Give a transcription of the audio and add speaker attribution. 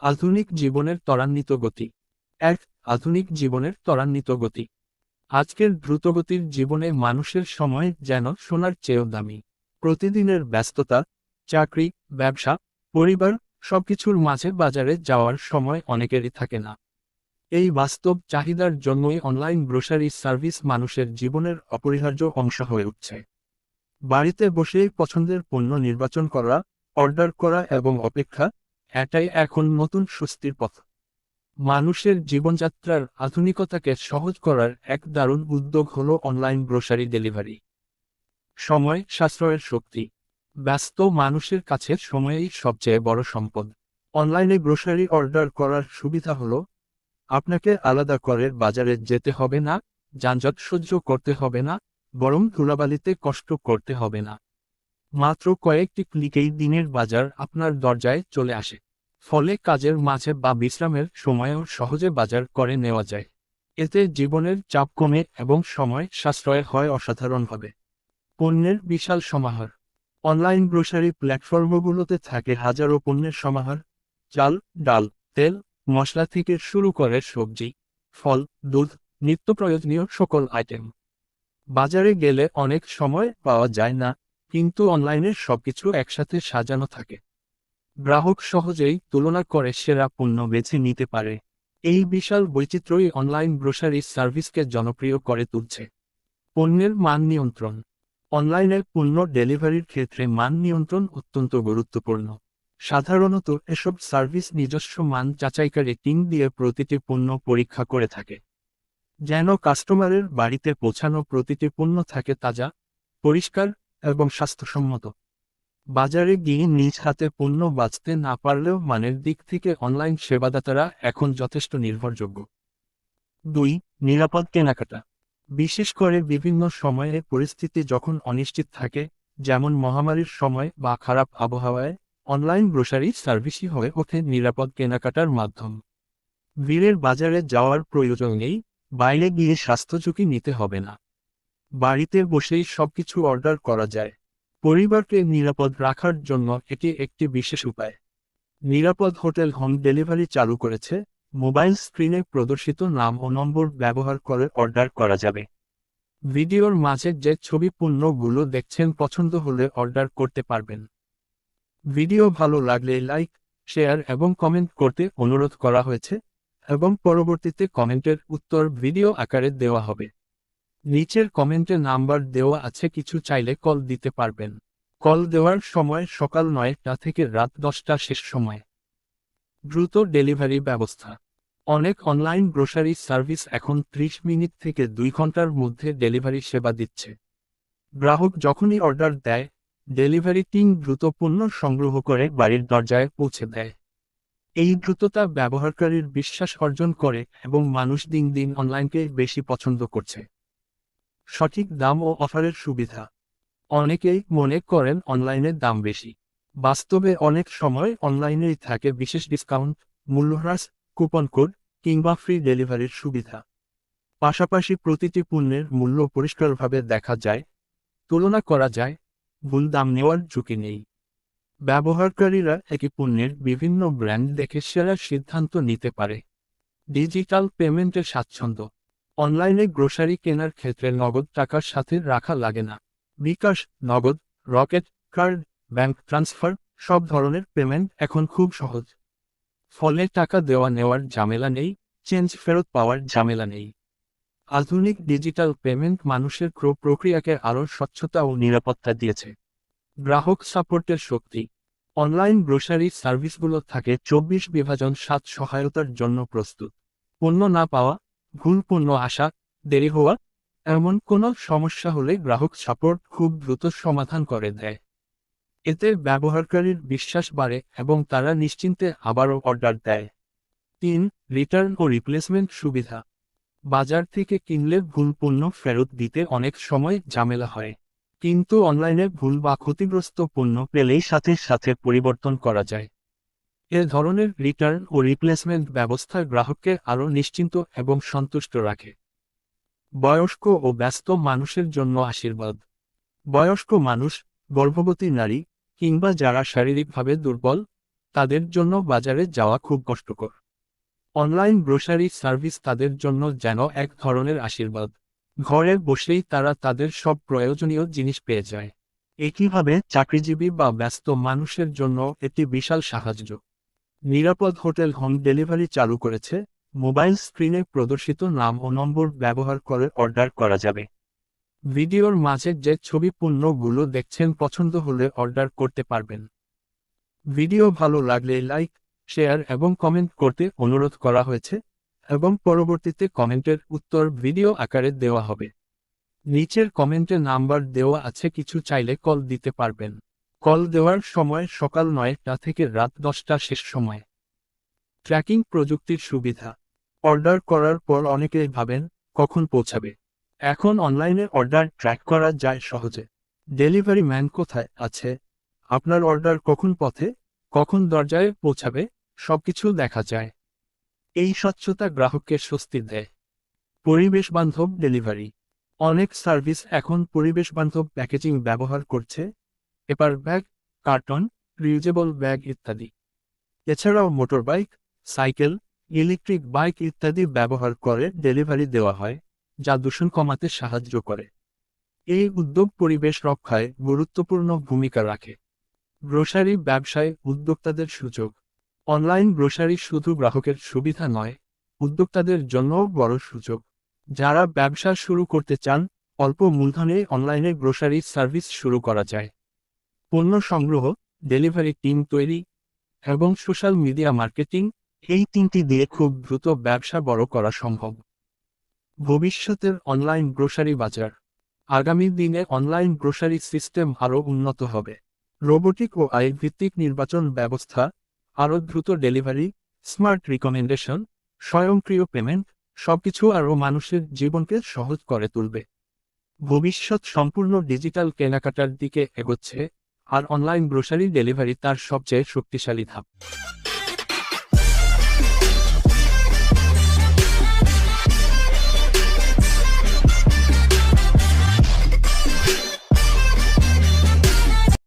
Speaker 1: আধুনিক জীবনের ত্বরান্বিত গতি। এক, আধুনিক জীবনের ত্বরান্বিত গতি। আজকের দ্রুতগতির জীবনে মানুষের সময় যেন সোনার চেয়েও দামি। প্রতিদিনের ব্যস্ততা, চাকরি, ব্যবসা, পরিবার, সবকিছুর মাঝে বাজারে যাওয়ার সময় অনেকেরই থাকে না। এই বাস্তব চাহিদার জন্যই অনলাইন গ্রোসারি সার্ভিস মানুষের জীবনের অপরিহার্য অংশ হয়ে উঠছে। বাড়িতে বসেই পছন্দের পণ্য নির্বাচন করা, অর্ডার করা এবং অপেক্ষা এটাই এখন নতুন স্বস্তির পথ। মানুষের জীবনযাত্রার আধুনিকতাকে সহজ করার এক দারুণ উদ্যোগ হল অনলাইন গ্রোসারি ডেলিভারি। সময় সাশ্রয়ের শক্তি। ব্যস্ত মানুষের কাছে সময়েই সবচেয়ে বড় সম্পদ। অনলাইনে গ্রোসারি অর্ডার করার সুবিধা হল, আপনাকে আলাদা করে বাজারে যেতে হবে না, যানজট সহ্য করতে হবে না, বরং ধুলাবালিতে কষ্ট করতে হবে না। মাত্র কয়েকটি ক্লিকেই দিনের বাজার আপনার দরজায় চলে আসে। ফলে কাজের মাঝে বা বিশ্রামের সময়েও সহজে বাজার করে নেওয়া যায়। এতে জীবনের চাপ কমে এবং সময় সাশ্রয় হয় অসাধারণভাবে। পণ্যের বিশাল সমাহার। অনলাইন গ্রোসারি প্ল্যাটফর্মগুলোতে থাকে হাজারো পণ্যের সমাহার। চাল, ডাল, তেল, মশলা থেকে শুরু করে সবজি, ফল, দুধ, নিত্য প্রয়োজনীয় সকল আইটেম। বাজারে গেলে অনেক সময় পাওয়া যায় না। কিন্তু অনলাইনে সবকিছু একসাথে সাজানো থাকে। গ্রাহক সহজেই তুলনা করে সেরা পণ্য বেছে নিতে পারে। এই বিশাল বৈচিত্র্যই অনলাইন গ্রোসারি সার্ভিসকে জনপ্রিয় করে তুলছে। পণ্যের মান নিয়ন্ত্রণ। অনলাইনে পণ্য ডেলিভারির ক্ষেত্রে মান নিয়ন্ত্রণ অত্যন্ত গুরুত্বপূর্ণ। সাধারণত এসব সার্ভিস নিজস্ব মান যাচাইকারী টিম দিয়ে প্রতিটি পণ্য পরীক্ষা করে থাকে। যেন কাস্টমারের বাড়িতে পৌঁছানো প্রতিটি পণ্য থাকে তাজা, পরিষ্কার এবং স্বাস্থ্যসম্মত। বাজারে গিয়ে নিজ হাতে পণ্য বাঁচতে না পারলেও মানের দিক থেকে অনলাইন সেবাদাতারা এখন যথেষ্ট নির্ভরযোগ্য। দুই, নিরাপদ কেনাকাটা। বিশেষ করে বিভিন্ন সময়ে পরিস্থিতি যখন অনিশ্চিত থাকে, যেমন মহামারীর সময় বা খারাপ আবহাওয়ায়, অনলাইন গ্রোসারি সার্ভিসই হয়ে ওঠে নিরাপদ কেনাকাটার মাধ্যম। ভিড়ের বাজারে যাওয়ার প্রয়োজন নেই, বাইরে গিয়ে স্বাস্থ্য ঝুঁকি নিতে হবে না। বাড়িতে বসেই সবকিছু অর্ডার করা যায়। পরিবারকে নিরাপদ রাখার জন্য এটি একটি বিশেষ উপায়। নিরাপদ হোটেল হোম ডেলিভারি চালু করেছে। মোবাইল স্ক্রিনে প্রদর্শিত নাম ও নম্বর ব্যবহার করে অর্ডার করা যাবে। ভিডিওর মাঝে যে ছবি পণ্যগুলো দেখছেন পছন্দ হলে অর্ডার করতে পারবেন। ভিডিও ভালো লাগলে লাইক, শেয়ার এবং কমেন্ট করতে অনুরোধ করা হয়েছে এবং পরবর্তীতে কমেন্টের উত্তর ভিডিও আকারে দেওয়া হবে। নিচের কমেন্টে নাম্বার দেওয়া আছে, কিছু চাইলে কল দিতে পারবেন। কল দেওয়ার সময় সকাল নয়টা থেকে রাত দশটা শেষ সময়। দ্রুত ডেলিভারি ব্যবস্থা। অনেক অনলাইন গ্রোসারি সার্ভিস এখন ৩০ মিনিট থেকে দুই ঘণ্টার মধ্যে ডেলিভারি সেবা দিচ্ছে। গ্রাহক যখনই অর্ডার দেয়, ডেলিভারি টিম দ্রুত পণ্য সংগ্রহ করে বাড়ির দরজায় পৌঁছে দেয়। এই দ্রুততা ব্যবহারকারীর বিশ্বাস অর্জন করে এবং মানুষ দিন দিন অনলাইনকে বেশি পছন্দ করছে। সঠিক দাম ও অফারের সুবিধা। অনেকেই মনে করেন অনলাইনের দাম বেশি। বাস্তবে অনেক সময় অনলাইনেই থাকে বিশেষ ডিসকাউন্ট, মূল্যহ্রাস, কুপন কোড কিংবা ফ্রি ডেলিভারির সুবিধা। পাশাপাশি প্রতিটি পণ্যের মূল্য পরিষ্কারভাবে দেখা যায়। তুলনা করা যায়, ভুল দাম নেওয়ার ঝুঁকি নেই। ব্যবহারকারীরা একই পণ্যের বিভিন্ন ব্র্যান্ড দেখে সেরা সিদ্ধান্ত নিতে পারে। ডিজিটাল পেমেন্টের স্বাচ্ছন্দ্য। অনলাইনে গ্রোসারি কেনার ক্ষেত্রে নগদ টাকার সাথে রাখা লাগে না। বিকাশ, নগদ, রকেট, কার্ড, ব্যাংক ট্রান্সফার সব ধরনের পেমেন্ট এখন খুব সহজ। ফলে টাকা দেওয়া নেওয়ার ঝামেলা নেই, চেঞ্জ ফেরত পাওয়ার ঝামেলা নেই। আধুনিক ডিজিটাল পেমেন্ট মানুষের ক্রয় প্রক্রিয়াকে আরও স্বচ্ছতা ও নিরাপত্তা দিয়েছে। গ্রাহক সাপোর্টের শক্তি। অনলাইন গ্রোসারি সার্ভিসগুলো থাকে চব্বিশ বিভাজন সাত সহায়তার জন্য প্রস্তুত। পণ্য না পাওয়া ভুল পণ্য আসা দেরি হওয়া, এমন কোনো সমস্যা হলে গ্রাহক সাপোর্ট খুব দ্রুত সমাধান করে দেয়। এতে ব্যবহারকারীর বিশ্বাস বাড়ে এবং তারা নিশ্চিন্তে আবারও অর্ডার দেয়। তিন রিটার্ন ও রিপ্লেসমেন্ট সুবিধা। বাজার থেকে কিনলে ভুল পণ্য ফেরত দিতে অনেক সময় ঝামেলা হয়। কিন্তু অনলাইনে ভুল বা ক্ষতিগ্রস্ত পণ্য পেলেই সাথে সাথে পরিবর্তন করা যায়। এ ধরনের রিটার্ন ও রিপ্লেসমেন্ট ব্যবস্থা গ্রাহককে আরও নিশ্চিন্ত এবং সন্তুষ্ট রাখে। বয়স্ক ও ব্যস্ত মানুষের জন্য আশীর্বাদ। বয়স্ক মানুষ, গর্ভবতী নারী কিংবা যারা শারীরিকভাবে দুর্বল, তাদের জন্য বাজারে যাওয়া খুব কষ্টকর। অনলাইন গ্রোসারি সার্ভিস তাদের জন্য যেন এক ধরনের আশীর্বাদ। ঘরে বসেই তারা তাদের সব প্রয়োজনীয় জিনিস পেয়ে যায়। একইভাবে চাকরিজীবী বা ব্যস্ত মানুষের জন্য এটি বিশাল সাহায্য। নিরাপদ হোটেল হোম ডেলিভারি চালু করেছে। মোবাইল স্ক্রিনে প্রদর্শিত নাম ও নম্বর ব্যবহার করে অর্ডার করা যাবে। ভিডিওর মাঝে যে ছবি পণ্যগুলো দেখছেন পছন্দ হলে অর্ডার করতে পারবেন। ভিডিও ভালো লাগলে লাইক, শেয়ার এবং কমেন্ট করতে অনুরোধ করা হয়েছে এবং পরবর্তীতে কমেন্টের উত্তর ভিডিও আকারে দেওয়া হবে। নিচের কমেন্টে নাম্বার দেওয়া আছে, কিছু চাইলে কল দিতে পারবেন। কল দেওয়ার সময় সকাল নয়টা থেকে রাত দশটা শেষ সময়। ট্র্যাকিং প্রযুক্তির সুবিধা। অর্ডার করার পর অনেকেই ভাবেন, কখন পৌঁছাবে? এখন অনলাইনে অর্ডার ট্র্যাক করা যায় সহজে। ডেলিভারি ম্যান কোথায় আছে? আপনার অর্ডার কখন পথে, কখন দরজায় পৌঁছাবে, সবকিছু দেখা যায়। এই স্বচ্ছতা গ্রাহককে স্বস্তি দেয়। পরিবেশ বান্ধব ডেলিভারি। অনেক সার্ভিস এখন পরিবেশ বান্ধব প্যাকেজিং ব্যবহার করছে paper bag, carton, reusable bag ইত্যাদি। এছাড়াও মোটরবাইক, সাইকেল, ইলেকট্রিক বাইক ইত্যাদি ব্যবহার করে ডেলিভারি দেওয়া হয়, যা দূষণ কমাতে সাহায্য করে। এই উদ্যোগ পরিবেশ রক্ষায় গুরুত্বপূর্ণ ভূমিকা রাখে। গ্রোসারি ব্যবসায় উদ্যোক্তাদের সুযোগ। অনলাইন গ্রোসারি শুধু গ্রাহকের সুবিধা নয়, উদ্যোক্তাদের জন্যও বড় সুযোগ। যারা ব্যবসা শুরু করতে চান, অল্প মূলধনে অনলাইনে গ্রোসারি সার্ভিস শুরু করা যায়। পণ্য সংগ্রহ, ডেলিভারি টিম তৈরি এবং সোশ্যাল মিডিয়া মার্কেটিং এই তিনটি দিয়ে খুব দ্রুত ব্যবসা বড় করা সম্ভব। ভবিষ্যতের অনলাইন গ্রোসারি বাজার। আগামী দিনে অনলাইন গ্রোসারি সিস্টেম আরও উন্নত হবে। রোবোটিক ও আয় ভিত্তিক নির্বাচন ব্যবস্থা, আরও দ্রুত ডেলিভারি, স্মার্ট রিকমেন্ডেশন, স্বয়ংক্রিয় পেমেন্ট, সবকিছু আরও মানুষের জীবনকে সহজ করে তুলবে। ভবিষ্যৎ সম্পূর্ণ ডিজিটাল কেনাকাটার দিকে এগোচ্ছে। আর অনলাইন গ্রোসারি ডেলিভারি তার সবচেয়ে শক্তিশালী ধাপ।